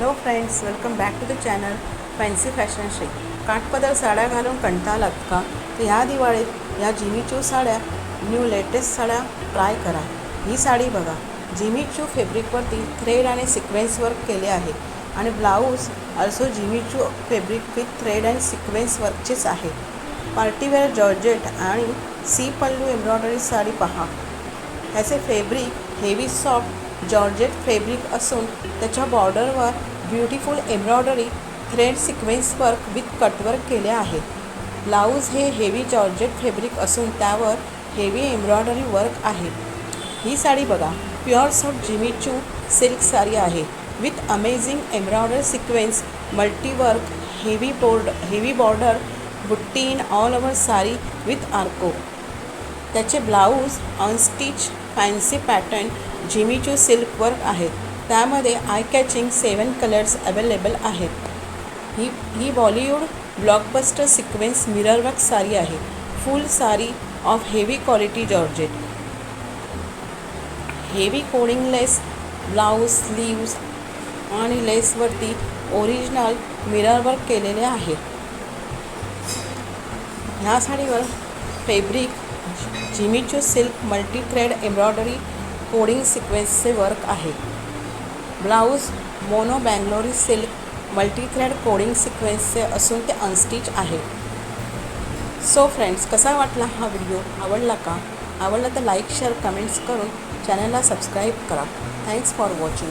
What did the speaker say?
Hello friends welcome back to the channel fancy fashion Shri काठपदर साड्या घालून कंटाळात का? तर ह्या दिवाळीत या जिमी चू साड्या न्यू लेटेस्ट साड्या ट्राय करा. ही साडी बघा. जिमीचू फॅब्रिकवरती थ्रेड आणि सिक्वेन्स वर्क केले आहे. आणि blouse also Jimmy Choo fabric with thread and sequence वर्कचेच आहे. पार्टीवेअर जॉर्जेट आणि सी पल्लू एम्ब्रॉयडरी साडी पहा. ह्याचे fabric heavy soft georgette fabric असून त्याच्या बॉर्डरवर beautiful embroidery thread sequence work with cutwork केले आहे. ब्लाऊज हे हेवी जॉर्जेट फॅब्रिक असून त्यावर हेवी एम्ब्रॉयडरी वर्क आहे. ही साडी बघा pure soft Jimmy Choo silk sari आहे. With amazing embroidery sequence multiwork heavy board heavy border बुट्टी in all over sari with आर्को. त्याचे blouse unstitch fancy pattern Jimmy Choo silk work आहेत. त्यामध्ये eye catching seven colours available आहेत. ही ही Bollywood blockbuster sequence mirror work sari आहे. Full sari of heavy quality georgette heavy cording lace blouse sleeves आणि लेसवरती original mirror work केलेले आहे. ह्या साडीवर fabric Jimmy Choo silk multithread embroidery cording सिक्वेन्सचे work आहे. Blouse mono Bangalori silk multithread cording सिक्वेन्सचे असून ते अनस्टिच आहे. सो फ्रेंड्स कसा वाटला हा व्हिडिओ? आवडला का? आवडला तर लाईक शेअर कमेंट्स करून चॅनलला सबस्क्राईब करा. Thanks for watching